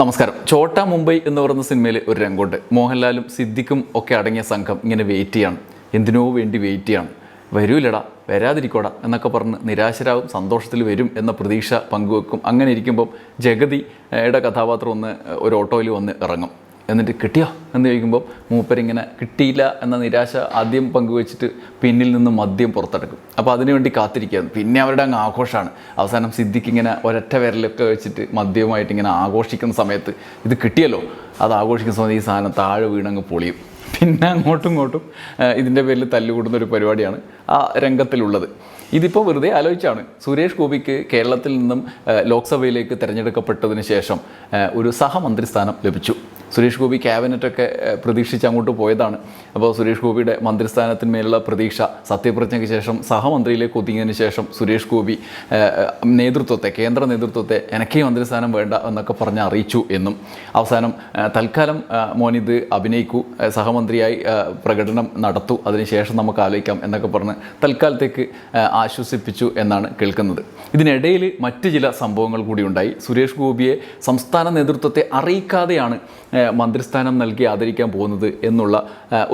നമസ്കാരം. ചോട്ട മുംബൈ എന്ന് പറയുന്ന സിനിമയിൽ ഒരു രംഗമുണ്ട്. മോഹൻലാലും സിദ്ദിഖും ഒക്കെ അടങ്ങിയ സംഘം ഇങ്ങനെ വെയിറ്റ് ചെയ്യാണ്. എന്തിനോ വേണ്ടി വെയിറ്റ് ചെയ്യാണ്. വരൂലടാ വരാതിരിക്കോടാ എന്നൊക്കെ പറഞ്ഞ് നിരാശരാകും സന്തോഷത്തിൽ വരും എന്ന പ്രതീക്ഷ പങ്കുവെക്കും. അങ്ങനെ ഇരിക്കുമ്പം ജഗതിയുടെ കഥാപാത്രം ഒന്ന് ഒരു ഓട്ടോയിൽ വന്ന് ഇറങ്ങും. എന്നിട്ട് കിട്ടിയോ എന്ന് ചോദിക്കുമ്പോൾ മൂപ്പരിങ്ങനെ കിട്ടിയില്ല എന്ന നിരാശ ആദ്യം പങ്കുവച്ചിട്ട് പിന്നിൽ നിന്ന് മദ്യം പുറത്തെടുക്കും. അപ്പോൾ അതിനുവേണ്ടി കാത്തിരിക്കുകയാണ്. പിന്നെ അവരുടെ അങ്ങ് ആഘോഷമാണ്. അവസാനം സിദ്ദിഖ് ഇങ്ങനെ ഒരൊറ്റ വിരലൊക്കെ വെച്ചിട്ട് മദ്യവുമായിട്ട് ഇങ്ങനെ ആഘോഷിക്കുന്ന സമയത്ത് ഇത് കിട്ടിയല്ലോ. അത് ആഘോഷിക്കുന്ന സമയത്ത് ഈ സാധനം താഴെ വീണങ്ങ് പൊളിയും. പിന്നെ അങ്ങോട്ടും ഇങ്ങോട്ടും ഇതിന്റെ പേരിൽ തല്ലുകൂടുന്ന ഒരു പരിപാടിയാണ് ആ രംഗത്തിലുള്ളത്. ഇതിപ്പോൾ വെറുതെ ആലോചിച്ചാണ്. സുരേഷ് ഗോപിക്ക് കേരളത്തിൽ നിന്നും ലോക്സഭയിലേക്ക് തിരഞ്ഞെടുക്കപ്പെട്ടതിന് ശേഷം ഒരു സഹമന്ത്രി സ്ഥാനം ലഭിച്ചു. സുരേഷ് ഗോപി ക്യാബിനറ്റൊക്കെ പ്രതീക്ഷിച്ച് അങ്ങോട്ട് പോയതാണ്. അപ്പോൾ സുരേഷ് ഗോപിയുടെ മന്ത്രിസ്ഥാനത്തിന്മേലുള്ള പ്രതീക്ഷ സത്യപ്രതിജ്ഞയ്ക്ക് ശേഷം സഹമന്ത്രിയിലേക്ക് ഒതുങ്ങിയതിന് ശേഷം സുരേഷ് ഗോപി നേതൃത്വത്തെ കേന്ദ്ര നേതൃത്വത്തെ എനിക്ക് മന്ത്രിസ്ഥാനം വേണ്ട എന്നൊക്കെ പറഞ്ഞ് അറിയിച്ചു എന്നും. അവസാനം തൽക്കാലം മോനിത് അഭിനയിക്കൂ സഹമന്ത്രിയായി പ്രകടനം നടത്തൂ അതിനുശേഷം നമുക്ക് ആലോചിക്കാം എന്നൊക്കെ പറഞ്ഞ് തൽക്കാലത്തേക്ക് ആശ്വസിപ്പിച്ചു എന്നാണ് കേൾക്കുന്നത്. ഇതിനിടയിൽ മറ്റ് ചില സംഭവങ്ങൾ കൂടി ഉണ്ടായി. സുരേഷ് ഗോപിയെ സംസ്ഥാന നേതൃത്വത്തെ അറിയിക്കാതെയാണ് മന്ത്രിസ്ഥാനം നൽകി ആദരിക്കാൻ പോകുന്നത് എന്നുള്ള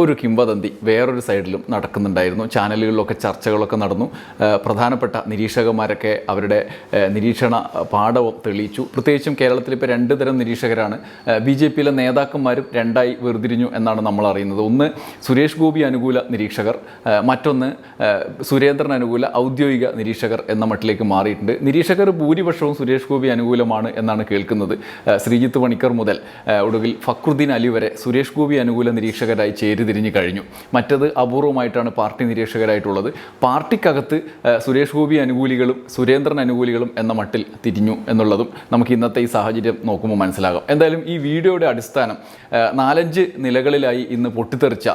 ഒരു കിംവദന്തി വേറൊരു സൈഡിലും നടക്കുന്നുണ്ടായിരുന്നു. ചാനലുകളിലൊക്കെ ചർച്ചകളൊക്കെ നടന്നു. പ്രധാനപ്പെട്ട നിരീക്ഷകന്മാരൊക്കെ അവരുടെ നിരീക്ഷണ പാഠവും തെളിയിച്ചു. പ്രത്യേകിച്ചും കേരളത്തിൽ ഇപ്പോൾ രണ്ട് തരം നിരീക്ഷകരാണ്. ബി ജെ പിയിലെ നേതാക്കന്മാരും രണ്ടായി വേർതിരിഞ്ഞു എന്നാണ് നമ്മൾ അറിയുന്നത്. ഒന്ന് സുരേഷ് ഗോപി അനുകൂല നിരീക്ഷകർ മറ്റൊന്ന് സുരേന്ദ്രൻ അനുകൂല ഔദ്യോഗിക നിരീക്ഷകർ എന്ന മട്ടിലേക്ക് മാറിയിട്ടുണ്ട്. നിരീക്ഷകർ ഭൂരിപക്ഷവും സുരേഷ് ഗോപി അനുകൂലമാണ് എന്നാണ് കേൾക്കുന്നത്. ശ്രീജിത്ത് പണിക്കർ മുതൽ ഒടുവിൽ ഫക്രുദ്ദീൻ അലി വരെ സുരേഷ് ഗോപി അനുകൂല നിരീക്ഷകരായി ചേരിതിരിഞ്ഞു കഴിഞ്ഞു. മറ്റത് അപൂർവമായിട്ടാണ് പാർട്ടി നിരീക്ഷകരായിട്ടുള്ളത്. പാർട്ടിക്കകത്ത് സുരേഷ് ഗോപി അനുകൂലികളും സുരേന്ദ്രൻ അനുകൂലികളും എന്ന മട്ടിൽ തിരിഞ്ഞു എന്നുള്ളതും നമുക്ക് ഇന്നത്തെ ഈ സാഹചര്യം നോക്കുമ്പോൾ മനസ്സിലാകാം. എന്തായാലും ഈ വീഡിയോയുടെ അടിസ്ഥാനം നാലഞ്ച് നിലകളിലായി ഇന്ന് പൊട്ടിത്തെറിച്ച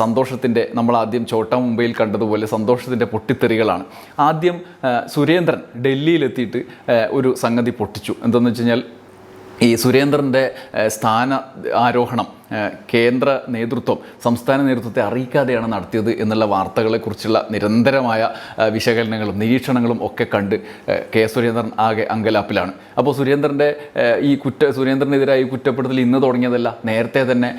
സന്തോഷത്തിന്റെ നമ്മൾ ആദ്യം ചോട്ട മുംബൈയിൽ കണ്ടതുപോലെ സന്തോഷത്തിന്റെ പൊട്ടിത്തെറികളാണ്. ആദ്യം സുരേന്ദ്രൻ ഡൽഹിയിലെത്തിയിട്ട് ഒരു സംഗതി പൊട്ടിച്ചു. എന്തെന്ന് വെച്ച് കഴിഞ്ഞാൽ ഈ സുരേന്ദ്രന്റെ സ്ഥാന ആരോഹണം കേന്ദ്ര നേതൃത്വം സംസ്ഥാന നേതൃത്വത്തെ അറിയിക്കാതെയാണ് നടത്തിയത് എന്നുള്ള വാർത്തകളെക്കുറിച്ചുള്ള നിരന്തരമായ വിശകലനങ്ങളും നിരീക്ഷണങ്ങളും ഒക്കെ കണ്ട് കെ സുരേന്ദ്രൻ ആകെ അങ്കലാപ്പിലാണ്. അപ്പോൾ സുരേന്ദ്രന്റെ ഈ കുറ്റ സുരേന്ദ്രനെതിരായി കുറ്റപ്പെടുത്തൽ ഇന്ന് തുടങ്ങിയതല്ല നേരത്തെ തന്നെ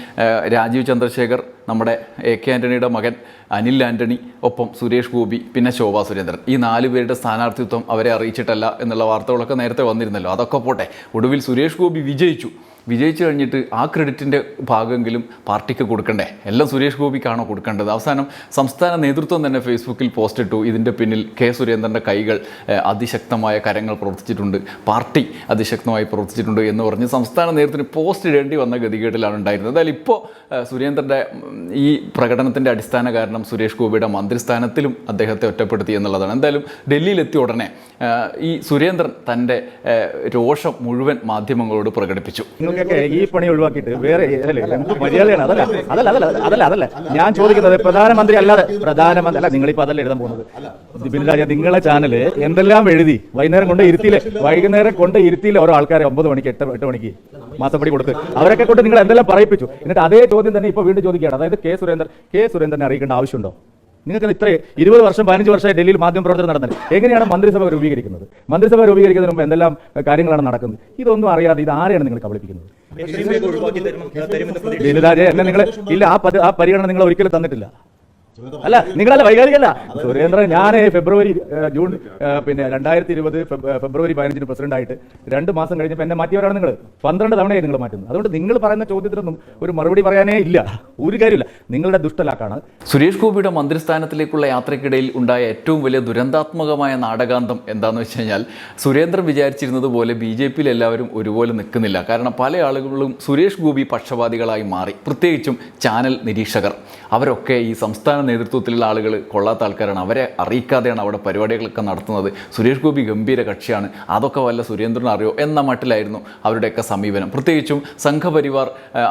രാജീവ് ചന്ദ്രശേഖർ നമ്മുടെ എ കെ ആന്റണിയുടെ മകൻ അനിൽ ആന്റണി ഒപ്പം സുരേഷ് ഗോപി പിന്നെ ശോഭാ സുരേന്ദ്രൻ. ഈ നാല് പേരുടെ സ്ഥാനാർത്ഥിത്വം അവരെ അറിയിച്ചിട്ടല്ല എന്നുള്ള വാർത്തകളൊക്കെ നേരത്തെ വന്നിരുന്നല്ലോ. അതൊക്കെ പോട്ടെ. ഒടുവിൽ സുരേഷ് ഗോപി വിജയിച്ചു. വിജയിച്ചു കഴിഞ്ഞിട്ട് ആ ക്രെഡിറ്റിന്റെ ഭാഗമെങ്കിലും പാർട്ടിക്ക് കൊടുക്കണ്ടേ? എല്ലാം സുരേഷ് ഗോപിക്കാണോ കൊടുക്കേണ്ടത്? അവസാനം സംസ്ഥാന നേതൃത്വം തന്നെ ഫേസ്ബുക്കിൽ പോസ്റ്റ് ഇട്ടു. ഇതിന്റെ പിന്നിൽ കെ സുരേന്ദ്രന്റെ കൈകൾ അതിശക്തമായ കരങ്ങൾ പ്രവർത്തിച്ചിട്ടുണ്ട്. പാർട്ടി അതിശക്തമായി പ്രവർത്തിച്ചിട്ടുണ്ട് എന്ന് പറഞ്ഞ് സംസ്ഥാന നേതൃത്വത്തിന് പോസ്റ്റ് ഇടേണ്ടി വന്ന ഗതികേടിലാണ് ഉണ്ടായിരുന്നത്. എന്തായാലും ഇപ്പോൾ സുരേന്ദ്രന്റെ ഈ പ്രകടനത്തിന്റെ അടിസ്ഥാന കാരണം സുരേഷ് ഗോപിയുടെ മന്ത്രിസ്ഥാനത്തിലും അദ്ദേഹത്തെ ഒറ്റപ്പെടുത്തി എന്നുള്ളതാണ്. എന്തായാലും ഡൽഹിയിലെത്തിയ ഉടനെ ഈ സുരേന്ദ്രൻ തന്റെ രോഷം മുഴുവൻ മാധ്യമങ്ങളോട് പ്രകടിപ്പിച്ചു. നിങ്ങൾക്കൊക്കെ ഈ പണി ഒഴിവാക്കിയിട്ട് വേറെ അല്ലേ എന്ത് മര്യാദയാണ്? അതല്ല അതല്ല അതല്ല അതല്ല അതല്ല. ഞാൻ ചോദിക്കുന്നത് പ്രധാനമന്ത്രി അല്ലാതെ പ്രധാനമന്ത്രി അല്ല നിങ്ങളിപ്പോ അതല്ല എഴുതാൻ പോകുന്നത്. ബിൻരാജ നിങ്ങളെ ചാനൽ എന്തെല്ലാം എഴുതി? വൈകുന്നേരം കൊണ്ട് ഇരുത്തിയില്ലേ? വൈകുന്നേരം കൊണ്ട് ഇരുത്തിയില്ല ഓരോ ആൾക്കാരെ ഒമ്പത് മണിക്ക് എട്ട് എട്ട് മണിക്ക് മാസപ്പടി കൊടുത്ത്? അവരൊക്കെ കൊണ്ട് നിങ്ങൾ എന്തെല്ലാം പറയിപ്പിച്ചു? എന്നിട്ട് അതേ ചോദ്യം തന്നെ ഇപ്പൊ വീണ്ടും ചോദിക്കുകയാണ്. അതായത് കെ സുരേന്ദ്രൻ കെ സുരേന്ദ്രനെ അറിയിക്കേണ്ട ആവശ്യമുണ്ടോ? നിങ്ങൾക്ക് ഇത്ര ഇരുപത് വർഷം പതിനഞ്ച് വർഷമായി ഡൽഹിയിൽ മാധ്യമ പ്രവർത്തനം നടന്നത്. എങ്ങനെയാണ് മന്ത്രിസഭ രൂപീകരിക്കുന്നത്? മന്ത്രിസഭ രൂപീകരിക്കുന്നതിന് മുമ്പ് എന്തെല്ലാം കാര്യങ്ങളാണ് നടക്കുന്നത്? ഇതൊന്നും അറിയാതെ ഇത് ആരെയാണ് നിങ്ങൾ കബളിപ്പിക്കുന്നത്? എന്നെ നിങ്ങൾ ഇല്ല ആ പരിഗണന നിങ്ങൾ ഒരിക്കലും തന്നിട്ടില്ല. അല്ല നിങ്ങളല്ല വൈകാരികല്ല സുരേന്ദ്രൻ ഞാൻ ഫെബ്രുവരി ജൂൺ പിന്നെ രണ്ടായിരത്തി ഇരുപത് ഫെബ്രുവരി പതിനഞ്ചിന് പ്രസിഡന്റ് ആയിട്ട് രണ്ട് മാസം കഴിഞ്ഞപ്പോൾ എന്നെ മാറ്റിയവരാണ് നിങ്ങൾ പന്ത്രണ്ട് തവണയായി നിങ്ങൾ മാറ്റുന്നത്. അതുകൊണ്ട് നിങ്ങൾ പറയുന്ന ചോദ്യത്തിനൊന്നും ഒരു മറുപടി പറയാനേ ഇല്ല. ഒരു കാര്യമില്ല. നിങ്ങളുടെ ദുഷ്ടലാക്കാണ്. സുരേഷ് ഗോപിയുടെ മന്ത്രിസ്ഥാനത്തിലേക്കുള്ള യാത്രയ്ക്കിടയിൽ ഉണ്ടായ ഏറ്റവും വലിയ ദുരന്താത്മകമായ നാടകാന്തം എന്താണെന്ന് വെച്ച് കഴിഞ്ഞാൽ സുരേന്ദ്രൻ വിചാരിച്ചിരുന്നത് പോലെ ബി ജെ പിയിൽ എല്ലാവരും ഒരുപോലെ നിൽക്കുന്നില്ല. കാരണം പല ആളുകളും സുരേഷ് ഗോപി പക്ഷപാതികളായി മാറി. പ്രത്യേകിച്ചും ചാനൽ നിരീക്ഷകർ. അവരൊക്കെ ഈ സംസ്ഥാന നേതൃത്വത്തിലുള്ള ആളുകൾ കൊള്ളാത്ത ആൾക്കാരാണ്. അവരെ അറിയിക്കാതെയാണ് അവിടെ പരിപാടികളൊക്കെ നടത്തുന്നത്. സുരേഷ് ഗോപി ഗംഭീര കക്ഷിയാണ്. അതൊക്കെ വല്ല സുരേന്ദ്രൻ അറിയോ എന്ന മട്ടിലായിരുന്നു അവരുടെയൊക്കെ സമീപനം. പ്രത്യേകിച്ചും സംഘപരിവാർ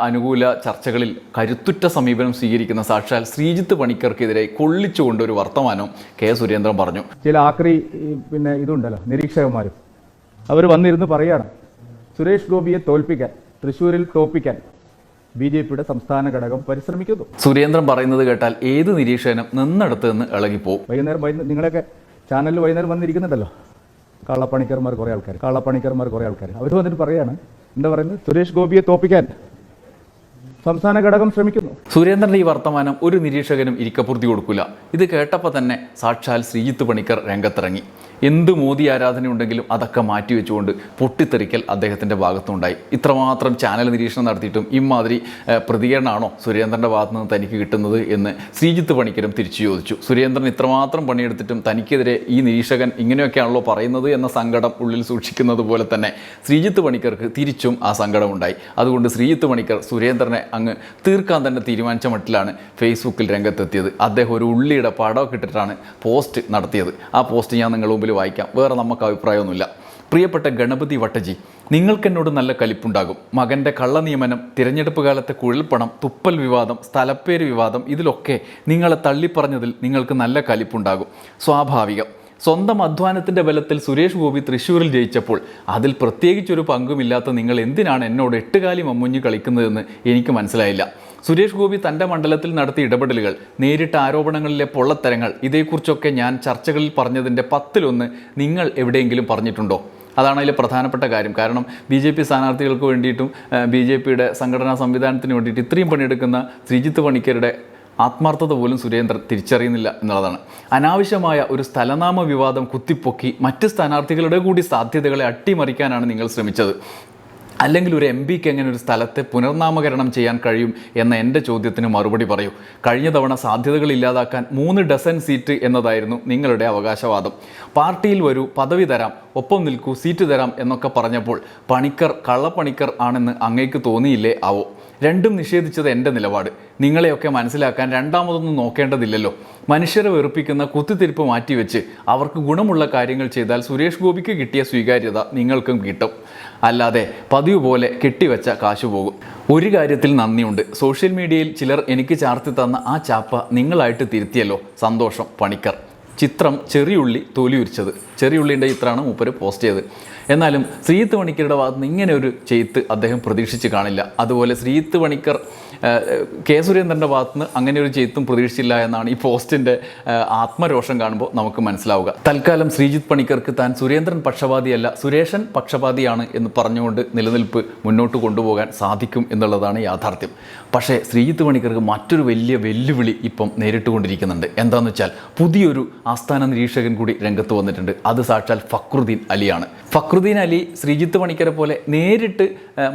അനുകൂല ചർച്ചകളിൽ കരുത്തുറ്റ സമീപനം സ്വീകരിക്കുന്ന സാക്ഷാൽ ശ്രീജിത്ത് പണിക്കർക്കെതിരെ കൊള്ളിച്ചുകൊണ്ട് ഒരു വർത്തമാനം കെ. സുരേന്ദ്രൻ പറഞ്ഞു. ചില ആക്രി പിന്നെ ഇതുണ്ടല്ലോ നിരീക്ഷകന്മാരും. അവർ വന്നിരുന്ന് പറയാണ് സുരേഷ് ഗോപിയെ തോൽപ്പിക്കാൻ തൃശ്ശൂരിൽ തോൽപ്പിക്കാൻ ബി ജെ പിയുടെ സംസ്ഥാന ഘടകം പരിശ്രമിക്കുന്നു. സുരേന്ദ്രൻ പറയുന്നത് കേട്ടാൽ ഏത് നിരീക്ഷകനും നിന്നെടുത്ത് നിന്ന് ഇളകിപ്പോവും. വൈകുന്നേരം വൈകുന്നേരം നിങ്ങളൊക്കെ ചാനലിൽ വൈകുന്നേരം വന്നിരിക്കുന്നുണ്ടല്ലോ. കള്ളപ്പണിക്കർമാർ കുറേ ആൾക്കാർ കള്ളപ്പണിക്കർമാർ കുറേ ആൾക്കാർ അവർ വന്നിട്ട് പറയാണ് എന്താ പറയുന്നത്? സുരേഷ് ഗോപിയെ തോപ്പിക്കാൻ സംസ്ഥാന ഘടകം ശ്രമിക്കുന്നു. സുരേന്ദ്രന്റെ ഈ വർത്തമാനം ഒരു നിരീക്ഷകനും ഇരിക്കപ്പുറത്തി കൊടുക്കില്ല. ഇത് കേട്ടപ്പോൾ തന്നെ സാക്ഷാൽ ശ്രീജിത്ത് പണിക്കർ രംഗത്തിറങ്ങി. എന്ത് മോദി ആരാധന ഉണ്ടെങ്കിലും അതൊക്കെ മാറ്റിവെച്ചുകൊണ്ട് പൊട്ടിത്തെറിക്കൽ അദ്ദേഹത്തിന്റെ ഭാഗത്തുണ്ടായി. ഇത്രമാത്രം ചാനൽ നിരീക്ഷണം നടത്തിയിട്ടും ഇമാതിരി പ്രതികരണമാണോ സുരേന്ദ്രന്റെ ഭാഗത്തു നിന്ന് തനിക്ക് കിട്ടുന്നത് എന്ന് ശ്രീജിത്ത് പണിക്കരും തിരിച്ചു ചോദിച്ചു. സുരേന്ദ്രൻ ഇത്രമാത്രം പണിയെടുത്തിട്ടും തനിക്കെതിരെ ഈ നിരീക്ഷകൻ ഇങ്ങനെയൊക്കെയാണല്ലോ പറയുന്നത് എന്ന സങ്കടം ഉള്ളിൽ സൂക്ഷിക്കുന്നത് പോലെ തന്നെ ശ്രീജിത്ത് പണിക്കർക്ക് തിരിച്ചും ആ സങ്കടമുണ്ടായി. അതുകൊണ്ട് ശ്രീജിത്ത് പണിക്കർ സുരേന്ദ്രനെ അങ്ങ് തീർക്കാൻ തന്നെ തീരുമാനിച്ച മട്ടിലാണ് ഫേസ്ബുക്കിൽ രംഗത്തെത്തിയത്. അദ്ദേഹം ഒരു ഉള്ളിയുടെ പടമൊക്കെ ഇട്ടിട്ടാണ് പോസ്റ്റ് നടത്തിയത്. ആ പോസ്റ്റ് ഞാൻ നിങ്ങളുടെ മുമ്പിൽ വായിക്കാം. വേറെ നമുക്ക് അഭിപ്രായമൊന്നുമില്ല. പ്രിയപ്പെട്ട ഗണപതി വട്ടജി നിങ്ങൾക്കെന്നോട് നല്ല കലിപ്പുണ്ടാകും. മകന്റെ കള്ളനിയമനം തിരഞ്ഞെടുപ്പ് കാലത്തെ കുഴൽപ്പണം തുപ്പൽ വിവാദം സ്ഥലപ്പേര് വിവാദം ഇതിലൊക്കെ നിങ്ങളെ തള്ളിപ്പറഞ്ഞതിൽ നിങ്ങൾക്ക് നല്ല കലിപ്പുണ്ടാകും. സ്വാഭാവികം. സ്വന്തം അധ്വാനത്തിന്റെ ബലത്തിൽ സുരേഷ് ഗോപി തൃശ്ശൂരിൽ ജയിച്ചപ്പോൾ അതിൽ പ്രത്യേകിച്ചൊരു പങ്കുമില്ലാത്ത നിങ്ങൾ എന്തിനാണ് എന്നോട് എട്ടുകാലി മമ്മുഞ്ഞ് കളിക്കുന്നതെന്ന് എനിക്ക് മനസ്സിലായില്ല. സുരേഷ് ഗോപി തന്റെ മണ്ഡലത്തിൽ നടത്തിയ ഇടപെടലുകൾ നേരിട്ട ആരോപണങ്ങളിലെ പൊള്ളത്തരങ്ങൾ ഇതേക്കുറിച്ചൊക്കെ ഞാൻ ചർച്ചകളിൽ പറഞ്ഞതിന്റെ പത്തിലൊന്ന് നിങ്ങൾ എവിടെയെങ്കിലും പറഞ്ഞിട്ടുണ്ടോ? അതാണ് അതിലെ പ്രധാനപ്പെട്ട കാര്യം. കാരണം ബി ജെ പി സ്ഥാനാർത്ഥികൾക്ക് വേണ്ടിയിട്ടും ബി ജെ പിയുടെ സംഘടനാ സംവിധാനത്തിന് വേണ്ടിയിട്ട് ഇത്രയും പണിയെടുക്കുന്ന ശ്രീജിത്ത് പണിക്കരുടെ ആത്മാർത്ഥത പോലും സുരേന്ദ്രൻ തിരിച്ചറിയുന്നില്ല എന്നുള്ളതാണ്. അനാവശ്യമായ ഒരു സ്ഥലനാമ വിവാദം കുത്തിപ്പൊക്കി മറ്റ് സ്ഥാനാർത്ഥികളുടെ കൂടി സാധ്യതകളെ അട്ടിമറിക്കാനാണ് നിങ്ങൾ ശ്രമിച്ചത്. അല്ലെങ്കിൽ ഒരു എം പിക്ക് എങ്ങനെ ഒരു സ്ഥലത്തെ പുനർനാമകരണം ചെയ്യാൻ കഴിയും എന്ന എന്റെ ചോദ്യത്തിന് മറുപടി പറയൂ. കഴിഞ്ഞ തവണ സാധ്യതകൾ ഇല്ലാതാക്കാൻ മൂന്ന് ഡസൻ സീറ്റ് എന്നതായിരുന്നു നിങ്ങളുടെ അവകാശവാദം. പാർട്ടിയിൽ വരൂ പദവി തരാം ഒപ്പം നിൽക്കൂ സീറ്റ് തരാം എന്നൊക്കെ പറഞ്ഞപ്പോൾ പണിക്കർ കള്ളപ്പണിക്കർ ആണെന്ന് അങ്ങേക്ക് തോന്നിയില്ലേ? ആവോ. രണ്ടും നിഷേധിച്ചത് എന്റെ നിലപാട്. നിങ്ങളെയൊക്കെ മനസ്സിലാക്കാൻ രണ്ടാമതൊന്നും നോക്കേണ്ടതില്ലല്ലോ. മനുഷ്യരെ വെറുപ്പിക്കുന്ന കുത്തിത്തിരിപ്പ് മാറ്റിവെച്ച് അവർക്ക് ഗുണമുള്ള കാര്യങ്ങൾ ചെയ്താൽ സുരേഷ് ഗോപിക്ക് കിട്ടിയ സ്വീകാര്യത നിങ്ങൾക്കും കിട്ടും. അല്ലാതെ പതിവ് പോലെ കെട്ടിവെച്ച കാശു പോകും. ഒരു കാര്യത്തിൽ നന്ദിയുണ്ട്. സോഷ്യൽ മീഡിയയിൽ ചിലർ എനിക്ക് ചാർത്തി തന്ന ആ ചാപ്പ നിങ്ങളായിട്ട് തിരുത്തിയല്ലോ. സന്തോഷം പണിക്കർ. ചിത്രം ചെറിയുള്ളി തൊലിയുരിച്ചത്. ചെറിയുള്ളിന്റെ ചിത്രമാണ് മൂപ്പര് പോസ്റ്റ് ചെയ്തത്. എന്നാലും ശ്രീത്ത് പണിക്കരുടെ ഭാഗത്ത് നിന്ന് ഇങ്ങനെ ഒരു ചെയ്ത്ത് അദ്ദേഹം പ്രതീക്ഷിച്ച് കാണില്ല. അതുപോലെ ശ്രീത്ത് പണിക്കർ കെ സുരേന്ദ്രന്റെ ഭാഗത്ത് നിന്ന് അങ്ങനെ ഒരു ചെയ്ത്തും പ്രതീക്ഷിച്ചില്ല എന്നാണ് ഈ പോസ്റ്റിന്റെ ആത്മരോഷം കാണുമ്പോൾ നമുക്ക് മനസ്സിലാവുക. തൽക്കാലം ശ്രീജിത്ത് പണിക്കർക്ക് താൻ സുരേന്ദ്രൻ പക്ഷപാതിയല്ല സുരേഷൻ പക്ഷപാതിയാണ് എന്ന് പറഞ്ഞുകൊണ്ട് നിലനിൽപ്പ് മുന്നോട്ട് കൊണ്ടുപോകാൻ സാധിക്കും എന്നുള്ളതാണ് യാഥാർത്ഥ്യം. പക്ഷേ ശ്രീജിത്ത് പണിക്കർക്ക് മറ്റൊരു വലിയ വെല്ലുവിളി ഇപ്പം നേരിട്ടുകൊണ്ടിരിക്കുന്നുണ്ട്. എന്താണെന്ന് വെച്ചാൽ പുതിയൊരു ആസ്ഥാന നിരീക്ഷകൻ കൂടി രംഗത്ത് വന്നിട്ടുണ്ട്. അത് സാക്ഷാൽ ഫക്രുദ്ദീൻ അലിയാണ്. ഫക്രുദ്ദീൻ അലി ശ്രീജിത്ത് പണിക്കരെ പോലെ നേരിട്ട്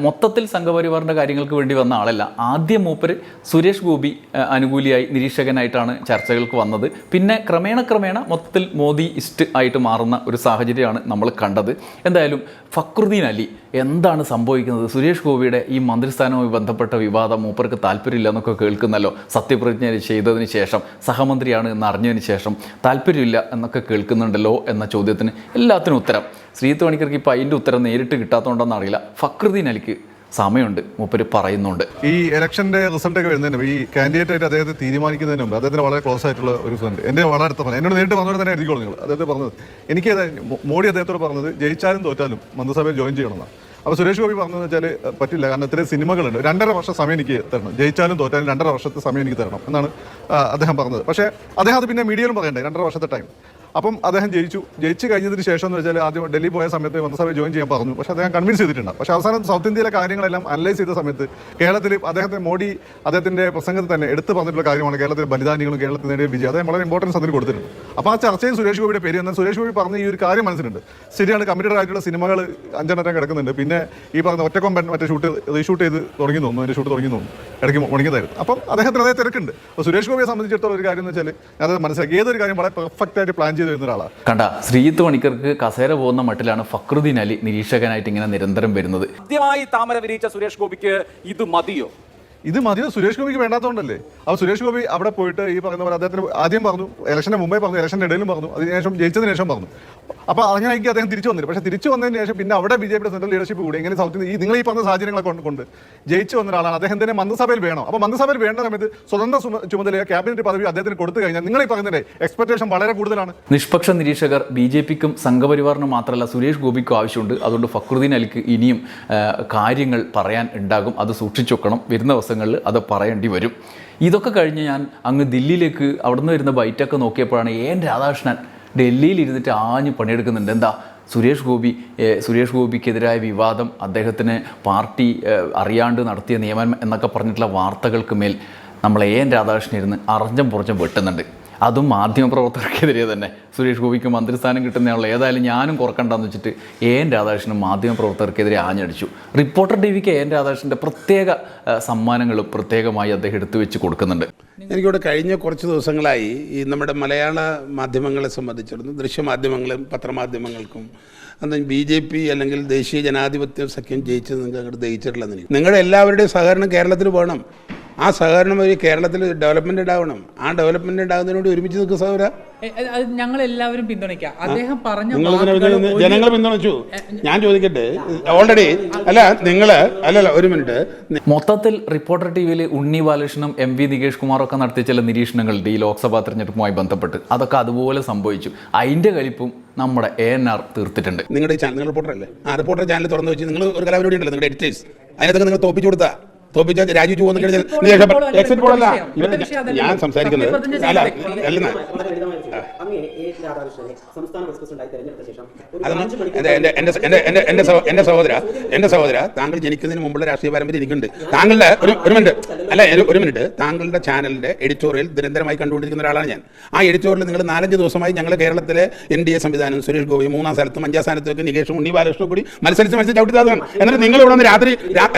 മൊത്തത്തിൽ സംഘപരിവാറിന്റെ കാര്യങ്ങൾക്ക് വേണ്ടി വന്ന ആളല്ല. ആദ്യം മൂപ്പര് സുരേഷ് ഗോപി അനുകൂലിയായി നിരീക്ഷകനായിട്ടാണ് ചർച്ചകൾക്ക് വന്നത്. പിന്നെ ക്രമേണ ക്രമേണ മൊത്തത്തിൽ മോദി ഇസ്റ്റ് ആയിട്ട് മാറുന്ന ഒരു സാഹചര്യമാണ് നമ്മൾ കണ്ടത്. എന്തായാലും ഫക്രുദ്ദീൻ അലി എന്താണ് സംഭവിക്കുന്നത്? സുരേഷ് ഗോപിയുടെ ഈ മന്ത്രിസ്ഥാനവുമായി ബന്ധപ്പെട്ട വിവാദം മൂപ്പർക്ക് താല്പര്യമില്ല എന്നൊക്കെ കേൾക്കുന്നല്ലോ. സത്യപ്രതിജ്ഞ ചെയ്തതിന് ശേഷം സഹമന്ത്രിയാണ് എന്ന് അറിഞ്ഞതിന് ശേഷം. താല്പര്യമില്ല എന്നൊക്കെ കേൾക്കുന്നുണ്ടല്ലോ എന്ന ചോദ്യത്തിന് എല്ലാത്തിനും ഉത്തരം. ശ്രീത്ത് പണിക്കർക്ക് ഇപ്പോൾ അതിന്റെ ഉത്തരം നേരിട്ട് കിട്ടാത്തതുകൊണ്ടെന്ന് അറിയില്ല. ഫക്രുദ്ദീൻ അലിക്ക് സമയമുണ്ട്. മൂപ്പര് പറയുന്നുണ്ട്. ഈ ഇലക്ഷന്റെ റിസൾട്ട് ഒക്കെ വരുന്നതിന് ഈ കാൻഡിഡേറ്റ് ആയിട്ട് അദ്ദേഹത്തെ തീരുമാനിക്കുന്നതിന് മുമ്പ് അദ്ദേഹത്തിന് വളരെ ക്ലോസ് ആയിട്ടുള്ള ഒരു ഫ്രണ്ട് എന്റെ വളരെ അടുത്ത പറഞ്ഞു എന്നോട് നേരിട്ട് പറഞ്ഞോട് തന്നെ എഴുതിക്കോളൂ നിങ്ങൾ? അദ്ദേഹത്തെ പറഞ്ഞത്. എനിക്ക് മോഡി അദ്ദേഹത്തോട് പറഞ്ഞത് ജയിച്ചാലും തോറ്റാലും മന്ത്രിസഭയിൽ ജോയിൻ ചെയ്യണമെന്നാണ്. അപ്പോൾ സുരേഷ് ഗോപി പറഞ്ഞതെന്ന് വെച്ചാൽ പറ്റില്ല. കാരണം ഇത്രയും സിനിമകളുണ്ട്. രണ്ടര വർഷം സമയം എനിക്ക് തരണം. ജയിച്ചാലും തോറ്റാലും രണ്ടര വർഷത്തെ സമയം എനിക്ക് തരണം എന്നാണ് അദ്ദേഹം പറഞ്ഞത്. പക്ഷേ അദ്ദേഹം അത് പിന്നെ മീഡിയയിലും പറയണ്ടേ? രണ്ടര വർഷത്തെ ടൈം അപ്പം അദ്ദേഹം ജയിച്ചു. ജയിച്ചു കഴിഞ്ഞതിന് ശേഷം എന്ന് വെച്ചാൽ ആദ്യം ഡൽഹി പോയ സമയത്ത് മന്ത്രിസഭയിൽ ജോയിൻ ചെയ്യാൻ പറഞ്ഞു. പക്ഷേ അദ്ദേഹം കൺവിൻസ് ചെയ്തിട്ടുണ്ട്. പക്ഷേ അവസാനം സൗത്ത് ഇന്ത്യയിലെ കാര്യങ്ങളെല്ലാം അനലൈസ് ചെയ്ത സമയത്ത് കേരളത്തിൽ അദ്ദേഹത്തെ മോഡി അദ്ദേഹത്തിന്റെ പ്രസംഗത്തിൽ തന്നെ എടുത്തു പറഞ്ഞിട്ടുള്ള കാര്യമാണ് കേരളത്തിലെ ബലിദാനികളും കേരളത്തിൽ നേടിയ വിജയം. അദ്ദേഹം വളരെ ഇമ്പോർട്ടൻസ് അതിന് കൊടുത്തിട്ടുണ്ട്. അപ്പോൾ ആ ചർച്ചയിൽ സുരേഷ് ഗോപിയുടെ പേര് എന്നാൽ സുരേഷ് ഗോപി പറഞ്ഞ ഈ ഒരു കാര്യം മനസ്സിലുണ്ട്. ശരിയാണ് കമ്മിറ്റഡ് ആയിട്ടുള്ള സിനിമകൾ അഞ്ചെണ്ണം കിടക്കുന്നുണ്ട്. പിന്നെ ഈ പറഞ്ഞ ഒറ്റക്കൊമ്പൻ മറ്റേ ഷൂട്ട് റീഷൂട്ട് ചെയ്ത് തുടങ്ങി തോന്നുന്നു. അതിന്റെ ഷൂട്ട് തുടങ്ങി തോന്നുന്നു. ഇടയ്ക്ക് മുടങ്ങിയതായിരുന്നു അപ്പം അദ്ദേഹത്തിന് അതേ തിരക്കുണ്ട്. അപ്പോൾ സുരേഷ് ഗോപിയെ സംബന്ധിച്ചിടത്തോളം ഒരു കാര്യം എന്ന് വെച്ചാൽ ഞാനത് മനസ്സിലാക്കി. ഏതൊരു കാര്യം വളരെ പെർഫെക്റ്റ് ആയിട്ട് പ്ലാൻ ചെയ്ത് വരുന്ന ഒരാളാണ് കണ്ട ശ്രീജിത്ത് പണിക്കർക്ക് കസേര പോകുന്ന മട്ടിലാണ് ഫക്രുദ്ദീൻ അലി നിരീക്ഷകനായിട്ട് ഇങ്ങനെ നിരന്തരം വരുന്നത്. ആദ്യമായി താമര വിരിയിച്ച സുരേഷ് ഗോപിക്ക് ഇത് മതിയോ? ഇത് മതി സുരേഷ് ഗോപിക്ക് വേണ്ടാത്തതുകൊണ്ടല്ലേ അപ്പോൾ സുരേഷ് ഗോപി അവിടെ പോയിട്ട് ഈ പറയുന്ന പോലെ അദ്ദേഹത്തിന് ആദ്യം പറഞ്ഞു ഇലക്ഷന്റെ മുമ്പേ പറഞ്ഞു ഇലക്ഷന്റെ ഇടയിലും പറഞ്ഞു അതിനുശേഷം ജയിച്ചതിന് ശേഷം പറഞ്ഞു. അപ്പോൾ അങ്ങനെയെങ്കിൽ അദ്ദേഹം തിരിച്ചു വന്നില്ല പക്ഷെ തിരിച്ചു വന്നതിന് ശേഷം പിന്നെ അവിടെ ബി ജെ പിയുടെ സെൻട്രൽ ലീഡർഷിപ്പ് കൂടി. ഇങ്ങനെ സൗത്ത് ഈ നിങ്ങൾ ഈ പറഞ്ഞ സാഹചര്യങ്ങളൊക്കെ കൊണ്ട് ജയിച്ചു വന്ന ഒരാളാണ്. അദ്ദേഹം തന്നെ മന്ത്രിസഭയിൽ വേണം. അപ്പോൾ മന്ത്രിസഭയിൽ വേണ്ട സമയത്ത് സ്വതന്ത്ര ചുമ- ചുമതല ക്യാബിനറ്റ് പദവി അദ്ദേഹത്തിന് കൊടുത്തു കഴിഞ്ഞാൽ നിങ്ങൾ ഈ പറയുന്നതിന്റെ എക്സ്പെക്ടേഷൻ വളരെ കൂടുതലാണ്. നിഷ്പക്ഷ നിരീക്ഷകർ ബി ജെ പിക്കും സംഘപരിവാറിനും മാത്രമല്ല സുരേഷ് ഗോപിക്കും ആവശ്യമുണ്ട്. അതുകൊണ്ട് ഫക്രുദ്ദീൻ അലിക്ക് ഇനിയും കാര്യങ്ങൾ പറയാൻ ഉണ്ടാകും. അത് സൂക്ഷിച്ചു വെക്കണം. വരുന്ന ദിവസങ്ങളിൽ അത് പറയേണ്ടി വരും. ഇതൊക്കെ കഴിഞ്ഞ് ഞാൻ അങ്ങ് ദില്ലിയിലേക്ക് അവിടുന്ന് വരുന്ന ബൈറ്റൊക്കെ നോക്കിയപ്പോഴാണ് എൻ രാധാകൃഷ്ണൻ ഡൽഹിയിൽ ഇരുന്നിട്ട് ആഞ്ഞ് പണിയെടുക്കുന്നുണ്ട്. എന്താ? സുരേഷ് ഗോപി സുരേഷ് ഗോപിക്കെതിരായ വിവാദം അദ്ദേഹത്തിന് പാർട്ടി അറിയാണ്ട് നടത്തിയ നിയമനം എന്നൊക്കെ പറഞ്ഞിട്ടുള്ള വാർത്തകൾക്ക് മേൽ നമ്മൾ എ എൻ രാധാകൃഷ്ണൻ ഇരുന്ന് അറിഞ്ഞം പുറഞ്ഞം വെട്ടുന്നുണ്ട്. അതും മാധ്യമപ്രവർത്തകർക്കെതിരെ തന്നെ. സുരേഷ് ഗോപിക്ക് മന്ത്രിസ്ഥാനം കിട്ടുന്നയാൾ ഏതായാലും ഞാനും കുറക്കണ്ടെന്ന് വെച്ചിട്ട് എ എൻ രാധാകൃഷ്ണൻ മാധ്യമപ്രവർത്തകർക്കെതിരെ ആഞ്ഞടിച്ചു. റിപ്പോർട്ടർ ടി വിക്ക് എ എൻ രാധാകൃഷ്ണന്റെ പ്രത്യേക സമ്മാനങ്ങൾ പ്രത്യേകമായി അദ്ദേഹം എടുത്തു വെച്ച് കൊടുക്കുന്നുണ്ട്. എനിക്കിവിടെ കഴിഞ്ഞ കുറച്ച് ദിവസങ്ങളായി ഈ നമ്മുടെ മലയാള മാധ്യമങ്ങളെ സംബന്ധിച്ചിടത്തോളം ദൃശ്യമാധ്യമങ്ങളും പത്രമാധ്യമങ്ങൾക്കും അന്ന് ബി ജെ പി അല്ലെങ്കിൽ ദേശീയ ജനാധിപത്യ സഖ്യം ജയിച്ചത് നിങ്ങൾക്ക് അങ്ങോട്ട് ദഹിച്ചിട്ടില്ലെന്ന് നിങ്ങളെല്ലാവരുടെയും സഹകരണം കേരളത്തിൽ വേണം. ആ സഹകരണം വഴി കേരളത്തിൽ ഡെവലപ്മെന്റ് ഉണ്ടാവണം. ആ ഡെവലപ്മെന്റ് ഉണ്ടാകുന്നതിനോട് ഒരുമിച്ച് നിൽക്കുക അത് ഞങ്ങൾ എല്ലാവരും പിന്തുണയ്ക്കാം അദ്ദേഹം പറഞ്ഞു നിങ്ങൾ ജനങ്ങൾ പിന്തുണച്ചു. ഞാൻ ചോദിക്കട്ടെ ഓൾറെഡി അല്ല നിങ്ങൾ അല്ലല്ല ഒരു മിനിറ്റ് മൊത്തത്തിൽ റിപ്പോർട്ടർ ടി വിയിൽ ഉണ്ണി ബാലകൃഷ്ണനും എം വി നികേഷ് കുമാറൊക്കെ നടത്തിയ ചില നിരീക്ഷണങ്ങൾ ഈ ലോക്സഭാ തെരഞ്ഞെടുപ്പുമായി ബന്ധപ്പെട്ട് അതൊക്കെ അതുപോലെ സംഭവിച്ചു. അതിന്റെ കലിപ്പും നമ്മുടെ എ എൻ ആർ തീർത്തിട്ടുണ്ട്. നിങ്ങളുടെ ചാനൽ റിപ്പോർട്ടർ അല്ലേ? ആ റിപ്പോർട്ടർ ചാനൽ തുറന്നു വെച്ച് നിങ്ങൾ ഒരു കലാപരിപാടി ഉണ്ടല്ലോ നിങ്ങളുടെ എഡിറ്റേഴ്സ് അതിനകത്തൊക്കെ നിങ്ങൾ തോപ്പിച്ചു കൊടുത്താ. എക്സിറ്റ് വിഷയം. ഇവിടുത്തെ വിഷയം അതല്ല. ഞാൻ സംസാരിക്കുന്നത് അല്ല. അല്ലെന്ന് എന്റെ എന്റെ എന്റെ എന്റെ എന്റെ എന്റെ സഹോ- എന്റെ സഹോദര എന്റെ സഹോദര താങ്കൾ ജനിക്കുന്നതിന് മുമ്പുള്ള രാഷ്ട്രീയ പാരമ്പര്യം എനിക്കുണ്ട്. താങ്കളുടെ ഒരു ഒരു മിനിറ്റ് അല്ല ഒരു- മിനിറ്റ് താങ്കളുടെ ചാനലിന്റെ എഡിറ്റോറിയൽ നിരന്തരമായി കണ്ടുകൊണ്ടിരിക്കുന്ന ഒരാളാണ് ഞാൻ. ആ എഡിറ്റോറിയൽ നിങ്ങൾ നാലഞ്ച് ദിവസമായി ഞങ്ങൾ കേരളത്തിലെ എൻ ഡി എ സംവിധാനം സുരേഷ് ഗോപി മൂന്നാം സ്ഥലത്തും അഞ്ചാം സ്ഥാനത്തൊക്കെ നികേഷും ഉണ്ണി ബാലകൃഷ്ണനും കൂടി മത്സരിച്ച് മത്സരിച്ച് ചവിട്ടിത്താതാണ് എന്നിട്ട് നിങ്ങൾ ഇവിടെ രാത്രി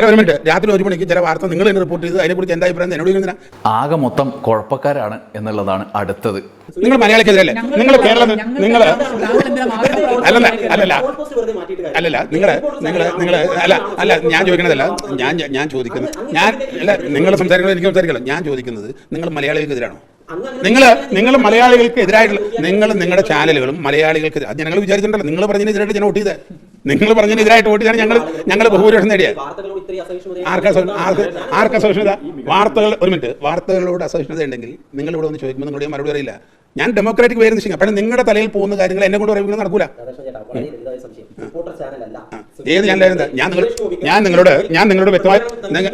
ഒരു മിനിറ്റ് രാത്രി ഒരു മണിക്ക് ചില വാർത്ത നിങ്ങൾ തന്നെ റിപ്പോർട്ട് ചെയ്ത് അതിനെക്കുറിച്ച് എന്താ അഭിപ്രായം? എന്നോട് ആകെ മൊത്തം കുഴപ്പക്കാരാണ് എന്നുള്ളതാണ് അടുത്തത്. നിങ്ങൾ മലയാളിക്കെതിരല്ലേ ഞങ്ങൾ നിങ്ങൾ കേരളത്തിൽ നിങ്ങൾ അല്ല എന്തിനാ മാധ്യമപ്രവർത്തകരെ അല്ലല്ല അല്ലല്ല നിങ്ങൾ നിങ്ങൾ നിങ്ങൾ അല്ലല്ല അല്ല അല്ല ഞാൻ ചോദിക്കണതല്ല. ഞാൻ ഞാൻ ചോദിക്കുന്നത് ഞാൻ അല്ല നിങ്ങൾ സംസാരിക്കുന്നത് എനിക്ക് സംസാരിക്കണം ഞാൻ ചോദിക്കുന്നത് നിങ്ങൾ മലയാളികൾക്ക് എതിരാണോ നിങ്ങൾ നിങ്ങൾ മലയാളികൾക്ക് എതിരായിട്ടുള്ള നിങ്ങൾ നിങ്ങളുടെ ചാനലുകളും മലയാളികൾക്ക് അത് ജനങ്ങൾ വിചാരിച്ചിട്ടുണ്ടല്ലോ. നിങ്ങൾ പറഞ്ഞതിനെതിരായിട്ട് ഞാൻ വോട്ട് ചെയ്തത് നിങ്ങൾ പറഞ്ഞതിനെതിരായിട്ട് വോട്ട് ചെയ്താണ് ഞങ്ങൾ ഞങ്ങൾ ബഹുഭൂരിപക്ഷം നേടിയത്. ആർക്ക് ആർക്കാ സഹിഷ്ണുത വാർത്തകൾ ഒരു മിനിറ്റ്. വാർത്തകളോട് അസഹിഷ്ണുത ഉണ്ടെങ്കിൽ നിങ്ങൾ ഇവിടെ വന്ന് ചോദിക്കുമ്പോൾ നിങ്ങളുടെ മറുപടി അറിയില്ല ഞാൻ ഡെമോക്രാറ്റിക് വേറെ നിശ്ചയിക്കാം പക്ഷേ നിങ്ങളുടെ തലയിൽ പോകുന്ന കാര്യങ്ങൾ എന്നെ കൊണ്ട് പറയുന്നത് നടക്കൂല. ഏത് ഞാൻ ഞാൻ നിങ്ങൾ ഞാൻ നിങ്ങളോട് ഞാൻ നിങ്ങളോട് വ്യക്തമായി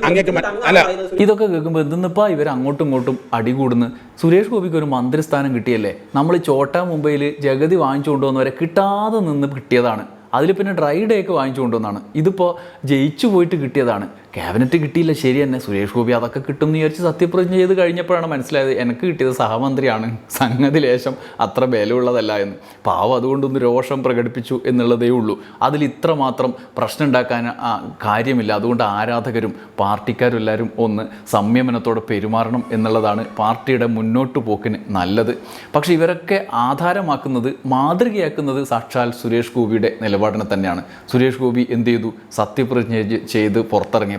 അങ്ങേക്ക് അല്ല. ഇതൊക്കെ കേൾക്കുമ്പോൾ എന്തിന്നിപ്പാ ഇവർ അങ്ങോട്ടും ഇങ്ങോട്ടും അടികൂടുന്നു സുരേഷ് ഗോപിക്ക് ഒരു മന്ത്രിസ്ഥാനം കിട്ടിയല്ലേ? നമ്മൾ ഈ ചോട്ടാ മുംബൈയിൽ ജഗതി വാങ്ങിച്ചു കൊണ്ടുവന്നവരെ കിട്ടാതെ നിന്ന് കിട്ടിയതാണ്. അതിൽ പിന്നെ ഡ്രൈ ഡേ ഒക്കെ വാങ്ങിച്ചു കൊണ്ടുവന്നാണ്. ഇതിപ്പോൾ ജയിച്ചു പോയിട്ട് കിട്ടിയതാണ്. ക്യാബിനറ്റ് കിട്ടിയില്ല ശരി തന്നെ. സുരേഷ് ഗോപി അതൊക്കെ കിട്ടും എന്ന് വിചാരിച്ച് സത്യപ്രതിജ്ഞ ചെയ്ത് കഴിഞ്ഞപ്പോഴാണ് മനസ്സിലായത് എനിക്ക് കിട്ടിയത് സഹമന്ത്രിയാണ്. സംഗതി ലേശം അത്ര ബലമുള്ളതല്ല എന്ന്. പാവം അതുകൊണ്ടൊന്ന് രോഷം പ്രകടിപ്പിച്ചു എന്നുള്ളതേ ഉള്ളൂ. അതിൽ ഇത്രമാത്രം പ്രശ്നം ഉണ്ടാക്കാൻ കാര്യമില്ല. അതുകൊണ്ട് ആരാധകരും പാർട്ടിക്കാരും എല്ലാവരും ഒന്ന് സംയമനത്തോടെ പെരുമാറണം എന്നുള്ളതാണ് പാർട്ടിയുടെ മുന്നോട്ട് പോക്കിന് നല്ലത്. പക്ഷേ ഇവരൊക്കെ ആധാരമാക്കുന്നത് മാതൃകയാക്കുന്നത് സാക്ഷാൽ സുരേഷ് ഗോപിയുടെ നിലപാടിനെ തന്നെയാണ്. സുരേഷ് ഗോപി എന്ത് ചെയ്തു? സത്യപ്രതിജ്ഞ ചെയ്ത് ചെയ്ത്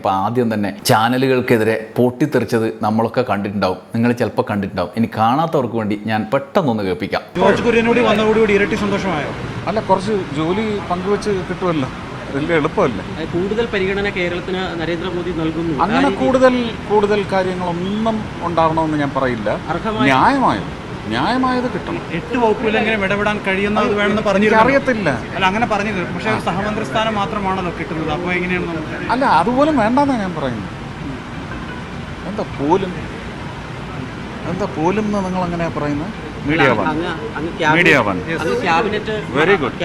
പുറത്തിറങ്ങിയപ്പോൾ ആദ്യം തന്നെ ചാനലുകൾക്കെതിരെ പൊട്ടിത്തെറിച്ചത് നമ്മളൊക്കെ കണ്ടിട്ടുണ്ടാവും. നിങ്ങൾ ചിലപ്പോൾ കണ്ടിട്ടുണ്ടാവും. ഇനി കാണാത്തവർക്ക് വേണ്ടി ഞാൻ പെട്ടെന്നൊന്ന് കേൾപ്പിക്കാം. ജോർജ് കുര്യനോട് വന്നതോടുകൂടി ഇരട്ടി സന്തോഷമായോ? അല്ല കുറച്ച് ജോലി പങ്കുവെച്ച് കിട്ടുമല്ലോ. വലിയ എളുപ്പമല്ലേ? കൂടുതൽ പരിഗണന കേരളത്തിന് നരേന്ദ്രമോദി നൽകുന്നു. അങ്ങനെ കൂടുതൽ കൂടുതൽ കാര്യങ്ങളൊന്നും ഉണ്ടാവണമെന്ന് ഞാൻ പറയില്ല. അർഹമായ- ന്യായമായത് കിട്ടണം. എട്ട് വകുപ്പിൽ എങ്ങനെ ഇടപെടാൻ കഴിയുന്നത് വേണമെന്ന് പറഞ്ഞു അറിയത്തില്ല അല്ല അങ്ങനെ പറഞ്ഞില്ല പക്ഷേ സഹമന്ത്രി സ്ഥാനം മാത്രമാണല്ലോ കിട്ടുന്നത്. അപ്പോൾ എങ്ങനെയാണ് അല്ല അതുപോലും വേണ്ടെന്നാണ് ഞാൻ പറയുന്നത്. എന്താ പോലും? എന്താ പോലും എന്ന് നിങ്ങൾ അങ്ങനെയാ പറയുന്നത്? മീഡിയ മീഡിയ വെരി ഗുഡ്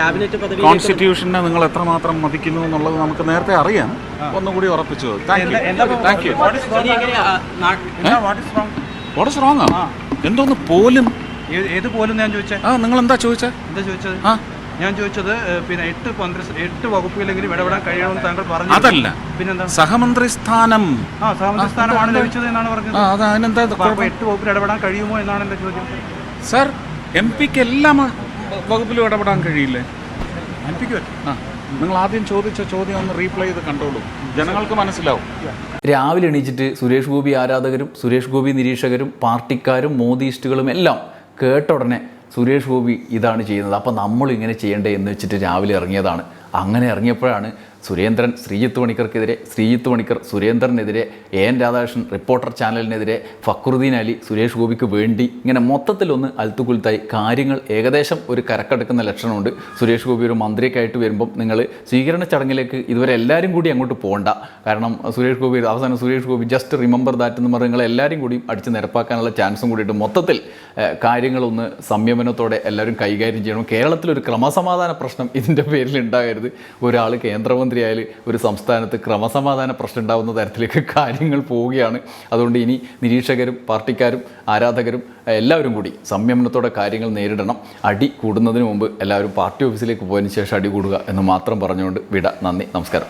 കോൺസ്റ്റിറ്റ്യൂഷനെ നിങ്ങൾ എത്രമാത്രം മതിക്കുന്നു എന്നുള്ളത് നമുക്ക് നേരത്തെ അറിയാം. ഒന്നുകൂടി ഉറപ്പിച്ചു. Thank you thank you what is wrong എന്തോന്ന് പോലും? ഏത് പോലും ഞാൻ ചോദിച്ചേ? ആ നിങ്ങൾ എന്താ ചോദിച്ചേ? എന്താ ചോദിച്ചത്? ആ. ഞാൻ ചോദിച്ചത് പിന്നെ എട്ട് മന്ത്രി എട്ട് വകുപ്പിലെങ്കിലും ഇടപെടാൻ കഴിയണമെന്ന് താങ്കൾ പറഞ്ഞു അതല്ല. പിന്നെന്താ? സഹമന്ത്രി സ്ഥാനം ആ സഹമന്ത്രി സ്ഥാനമാണ് ലഭിച്ചത് എന്നാണ് പറഞ്ഞത്. അത് അതിനെന്താ എട്ട് വകുപ്പിൽ ഇടപെടാൻ കഴിയുമോ എന്നാണ് എന്റെ ചോദ്യം. സാർ എം പിക്ക് എല്ലാ വകുപ്പിലും ഇടപെടാൻ കഴിയില്ലേ? എം പിക്ക് പറ്റും. ആ നിങ്ങൾ ആദ്യം ചോദിച്ച ചോദ്യം ഒന്ന് റീപ്ലൈ ചെയ്ത് കണ്ടോളൂ. ജനങ്ങൾക്ക് മനസ്സിലാവും. രാവിലെ എണീച്ചിട്ട് സുരേഷ് ഗോപി ആരാധകരും സുരേഷ് ഗോപി നിരീക്ഷകരും പാർട്ടിക്കാരും മോദിയിസ്റ്റുകളും എല്ലാം കേട്ട ഉടനെ സുരേഷ് ഗോപി ഇതാണ് ചെയ്യുന്നത്. അപ്പോൾ നമ്മൾ ഇങ്ങനെ ചെയ്യണ്ടേ എന്ന് വെച്ചിട്ട് രാവിലെ ഇറങ്ങിയതാണ്. അങ്ങനെ ഇറങ്ങിയപ്പോഴാണ് സുരേന്ദ്രൻ ശ്രീജിത്ത് മണിക്കർക്കെതിരെ ശ്രീജിത്ത് മണിക്കർ സുരേന്ദ്രനെതിരെ എ എൻ രാധാകൃഷ്ണൻ റിപ്പോർട്ടർ ചാനലിനെതിരെ ഫക്രുദ്ദീൻ അലി സുരേഷ് ഗോപിക്ക് വേണ്ടി ഇങ്ങനെ മൊത്തത്തിലൊന്ന് അൽത്തുകുൽത്തായി കാര്യങ്ങൾ ഏകദേശം ഒരു കരക്കെടുക്കുന്ന ലക്ഷണമുണ്ട്. സുരേഷ് ഗോപി ഒരു മന്ത്രിയൊക്കെ ആയിട്ട് വരുമ്പം നിങ്ങൾ സ്വീകരണ ചടങ്ങിലേക്ക് ഇതുവരെ എല്ലാവരും കൂടി അങ്ങോട്ട് പോകണ്ട കാരണം സുരേഷ് ഗോപി അവസാനം Suresh Gopi just remember that എന്ന് പറഞ്ഞ് നിങ്ങൾ എല്ലാവരും കൂടി അടിച്ച് നിരപ്പാക്കാനുള്ള ചാൻസും കൂടിയിട്ട് മൊത്തത്തിൽ കാര്യങ്ങളൊന്ന് സംയമനത്തോടെ എല്ലാവരും കൈകാര്യം ചെയ്യണം. കേരളത്തിലൊരു ക്രമസമാധാന പ്രശ്നം ഇതിന്റെ പേരിൽ ഉണ്ടാകരുത്. ഒരാൾ കേന്ദ്രമന്ത്രിയായാൽ ഒരു സംസ്ഥാനത്ത് ക്രമസമാധാന പ്രശ്നം ഉണ്ടാകുന്ന തരത്തിലേക്ക് കാര്യങ്ങൾ പോവുകയാണ്. അതുകൊണ്ട് ഇനി നിരീക്ഷകരും പാർട്ടിക്കാരും ആരാധകരും എല്ലാവരും കൂടി സംയമനത്തോടെ കാര്യങ്ങൾ നേരിടണം. അടി കൂടുന്നതിന് മുമ്പ് എല്ലാവരും പാർട്ടി ഓഫീസിലേക്ക് പോയതിന് ശേഷം അടി കൂടുക എന്ന് മാത്രം പറഞ്ഞുകൊണ്ട് വിട. നന്ദി. നമസ്കാരം.